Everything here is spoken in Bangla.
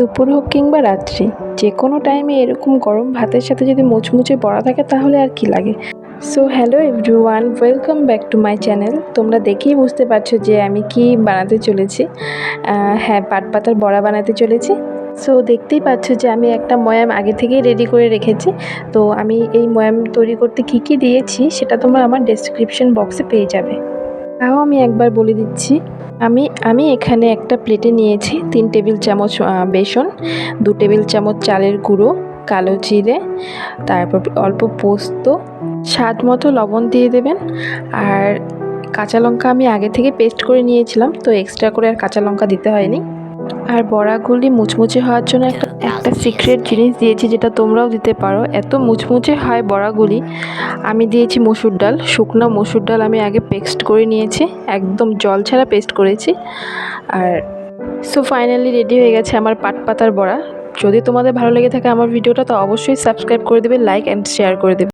দুপুর হোক কিংবা রাত্রি, যে কোনো টাইমে এরকম গরম ভাতের সাথে যদি মুচমুচে বড়া থাকে, তাহলে আর কি লাগে? So hello everyone welcome back to my channel তোমরা দেখেই বুঝতে পারছ যে আমি কি বানাতে চলেছি। হ্যাঁ পাট পাতার বড়া বানাতে চলেছি। সো দেখতেই পাচ্ছ যে আমি একটা ময়াম আগে থেকেই রেডি করে রেখেছি। তো আমি এই ময়াম তৈরি করতে কী কী দিয়েছি, সেটা তোমরা আমার ডেসক্রিপশন বক্সে পেয়ে যাবে। তাও আমি একবার বলে দিচ্ছি। আমি আমি এখানে একটা প্লেটে নিয়েছি তিন টেবিল চামচ বেসন, দু টেবিল চামচ চালের গুঁড়ো, কালো জিরে, তারপর অল্প পোস্ত, স্বাদ মতো লবণ দিয়ে দেবেন। আর কাঁচা লঙ্কা আমি আগে থেকে পেস্ট করে নিয়েছিলাম, তো এক্সট্রা করে আর কাঁচা লঙ্কা দিতে হয়নি। আর বড়াগুলি মুচমুচে হওয়ার জন্য একটা একটা সিক্রেট জিনিস দিয়েছি যেটা তোমরাও দিতে পারো। এত মুচমুচে হয় বড়াগুলি আমি দিয়েছি মসুর ডাল, শুকনো মসুর ডাল আমি আগে পেস্ট করে নিয়েছি, একদম জল ছাড়া পেস্ট করেছি। আর সো ফাইনালি রেডি হয়ে গেছে আমার পাট পাতার বড়া। যদি তোমাদের ভালো লেগে থাকে আমার ভিডিওটা, তো অবশ্যই সাবস্ক্রাইব করে দেবে লাইক অ্যান্ড শেয়ার করে দেবে।